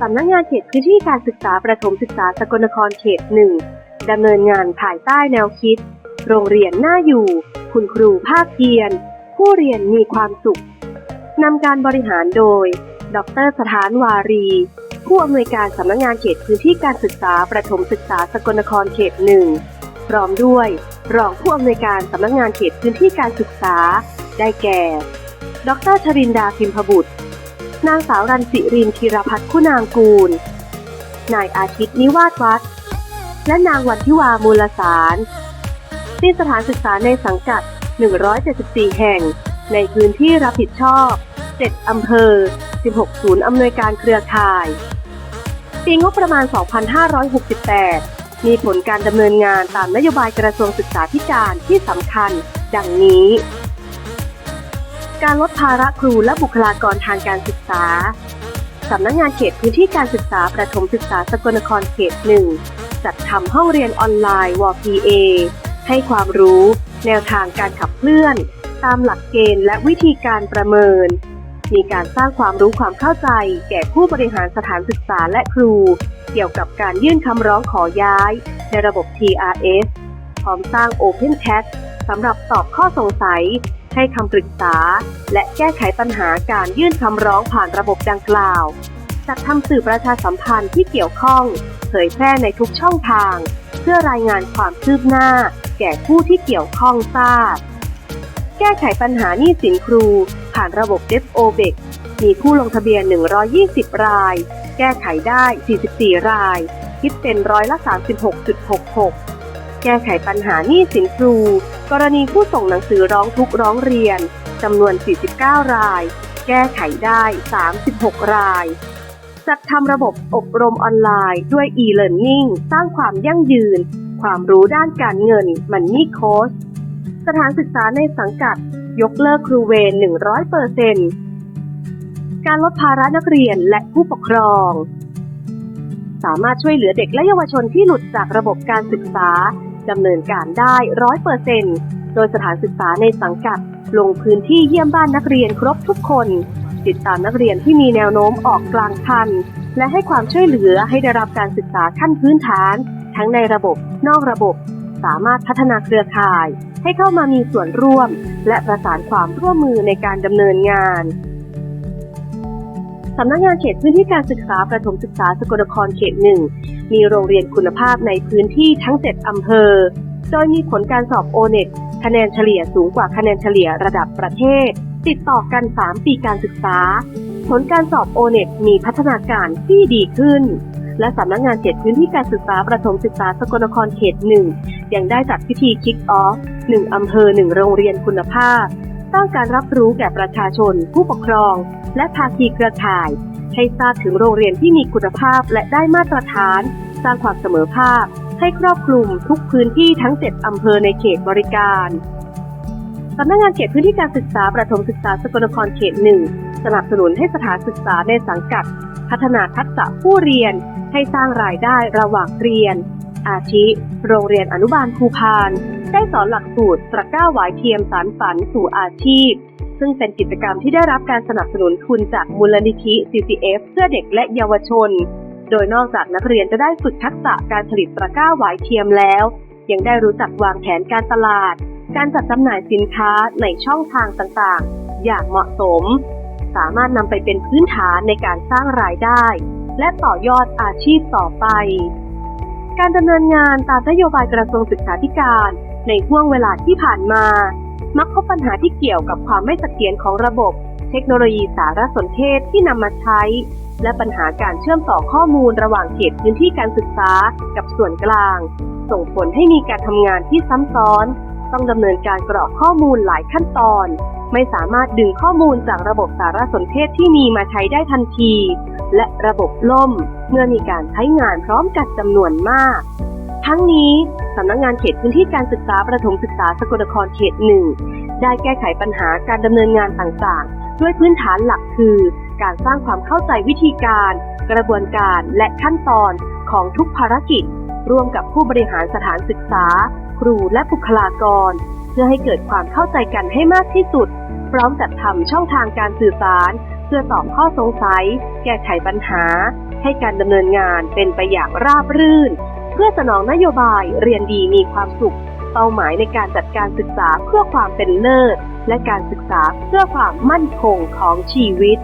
สำนักงานเขตพื้นที่การศึกษาประถมศึกษาสกลนครเขตหนึ่งดำเนินงานภายใต้แนวคิด โรงเรียนน่าอยู่ คุณครูภาคเพียร ผู้เรียนมีความสุขนำการบริหารโดย ดรสถานวารี ผู้อำนวยการสำนักงานเขตพื้นที่การศึกษาประถมศึกษาสกลนครเขตหนึ่งพร้อมด้วย รองผู้อำนวยการสำนักงานเขตพื้นที่การศึกษา ได้แก่ ดรชรินดาพิมพบุตร นางสาวรันสิรินธีรพัฒน์คุณางกูล นายอาทิตย์นิวาสวัฒและนางวันทิวามูลสารที่สถานศึกษาในสังกัด 174 แห่ง ในพื้นที่รับผิดชอบ 7 อำเภอ 16 ศูนย์อำนวยการเครือข่าย ปีงบประมาณ 2568 มีผลการดำเนินงานตามนโยบายกระทรวงศึกษาธิการที่สำคัญ ดังนี้ การลดภาระครูและบุคลากรทางการศึกษา สำนักงานเขตพื้นที่การศึกษาประถมศึกษาสกลนครเขตหนึ่งจัดทำห้องเรียนออนไลน์ WPA ให้ความรู้ แนวทางการขับเคลื่อน ตามหลักเกณฑ์และวิธีการประเมิน มีการสร้างความรู้ความเข้าใจ แก่ผู้บริหารสถานศึกษาและครู เกี่ยวกับการยื่นคำร้องขอย้าย ในระบบ TRS พร้อมสร้าง Open Chat สำหรับตอบข้อสงสัย ให้คำปรึกษา และแก้ไขปัญหาการยื่นคำร้องผ่านระบบดังกล่าว จัดทำสื่อประชาสัมพันธ์ที่เกี่ยวข้อง เผยแพร่ในทุกช่องทาง เพื่อรายงานความคืบหน้า แก่ผู้ที่เกี่ยวข้องทราบ แก้ไขปัญหาหนี้สินครู ผ่านระบบ d e f o b e c มีผู้ลงทะเบียน 120 ราย แก้ไขได้ 44 ราย คิดเป็นร้อยละ 36.66 แก้ไขปัญหาหนี้สินครู กรณีผู้ส่งหนังสือร้องทุกข์ร้องเรียนจำนวน 49 ราย แก้ไขได้ 36 ราย จัดทำระบบอบรมออนไลน์ด้วย e-learning สร้างความยั่งยืน ความรู้ด้านการเงินมันนี่โค้ชสถานศึกษาในสังกัด ยกเลิกครูเวร100%การลดภาระนักเรียนและผู้ปกครอง สามารถช่วยเหลือเด็กและเยาวชนที่หลุดจากระบบการศึกษา ดำเนินการได้ร้อยเปอร์เซนโดยสถานศึกษาในสังกัด ลงพื้นที่เยี่ยมบ้านนักเรียนครบทุกคน ติดตามนักเรียนที่มีแนวโน้มออกกลางคัน และให้ความช่วยเหลือให้ได้รับการศึกษาขั้นพื้นฐาน ทั้งในระบบ นอกระบบ สามารถพัฒนาเครือข่าย ให้เข้ามามีส่วนร่วม และประสานความร่วมมือในการดำเนินงาน สำนักงานเขตพื้นที่การศึกษาประถมศึกษาสกลนครเขตหนึ่งมีโรงเรียนคุณภาพในพื้นที่ทั้ง 7 อำเภอ โดยมีผลการสอบโอเน็ตคะแนนเฉลี่ยสูงกว่าคะแนนเฉลี่ยระดับประเทศ ติดต่อกัน 3 ปีการศึกษา ผลการสอบโอเน็ตมีพัฒนาการที่ดีขึ้น และสำนักงานเขตพื้นที่การศึกษาประถมศึกษาสกลนครเขตหนึ่งยังได้จัดพิธีคิกออฟหนึ่งอำเภอหนึ่งโรงเรียนคุณภาพ สร้างการรับรู้แก่ประชาชนผู้ปกครอง และภาคีเครือข่าย ให้ทราบถึงโรงเรียนที่มีคุณภาพและได้มาตรฐาน สร้างความเสมอภาค ให้ครอบคลุมทุกพื้นที่ทั้ง 7 อำเภอในเขตบริการสำนักงานเขตพื้นที่การศึกษาประถมศึกษาสกลนครเขตหนึ่งสนับสนุนให้สถานศึกษาในสังกัด พัฒนาทักษะผู้เรียน ให้สร้างรายได้ระหว่างเรียน อาทิ โรงเรียนอนุบาลภูพาน ได้สอนหลักสูตรตะก้าหวายเทียมสารฝันสู่อาชีพ ซึ่งเป็นกิจกรรมที่ได้รับการสนับสนุนทุนจากมูลนิธิ CCF เพื่อเด็กและเยาวชน โดยนอกจากนักเรียนจะได้ฝึกทักษะการผลิตตะกร้าหวายเทียมแล้ว ยังได้รู้จักวางแผนการตลาด การจัดจำหน่ายสินค้าในช่องทางต่างๆ อย่างเหมาะสม สามารถนำไปเป็นพื้นฐานในการสร้างรายได้ และต่อยอดอาชีพต่อไปการดำเนินงานตามนโยบายกระทรวงศึกษาธิการในห่วงเวลาที่ผ่านมา มักพบปัญหาที่เกี่ยวกับความไม่เสถียรของระบบ เทคโนโลยีสารสนเทศที่นำมาใช้ และปัญหาการเชื่อมต่อข้อมูลระหว่างเขตพื้นที่การศึกษากับส่วนกลาง ส่งผลให้มีการทำงานที่ซ้ำซ้อน ต้องดำเนินการกรอกข้อมูลหลายขั้นตอน ไม่สามารถดึงข้อมูลจากระบบสารสนเทศที่มีมาใช้ได้ทันที และระบบล่ม เมื่อมีการใช้งานพร้อมกันจำนวนมาก ทั้งนี้ สำนักงงานเขตพื้นที่การศึกษาประถมศึกษาสกลนครเขตหนึ่งได้แก้ไขปัญหาการดำเนินงานต่างๆ ด้วยพื้นฐานหลักคือ การสร้างความเข้าใจวิธีการ กระบวนการและขั้นตอนของทุกภารกิจ ร่วมกับผู้บริหารสถานศึกษา ครูและบุคลากร เพื่อให้เกิดความเข้าใจกันให้มากที่สุด พร้อมจัดทำช่องทางการสื่อสาร เพื่อตอบข้อสงสัย แก้ไขปัญหา ให้การดำเนินงานเป็นไปอย่างราบรื่น เพื่อสนองนโยบายเรียนดีมีความสุข เป้าหมายในการจัดการศึกษาเพื่อความเป็นเลิศ และการศึกษาเพื่อความมั่นคงของชีวิต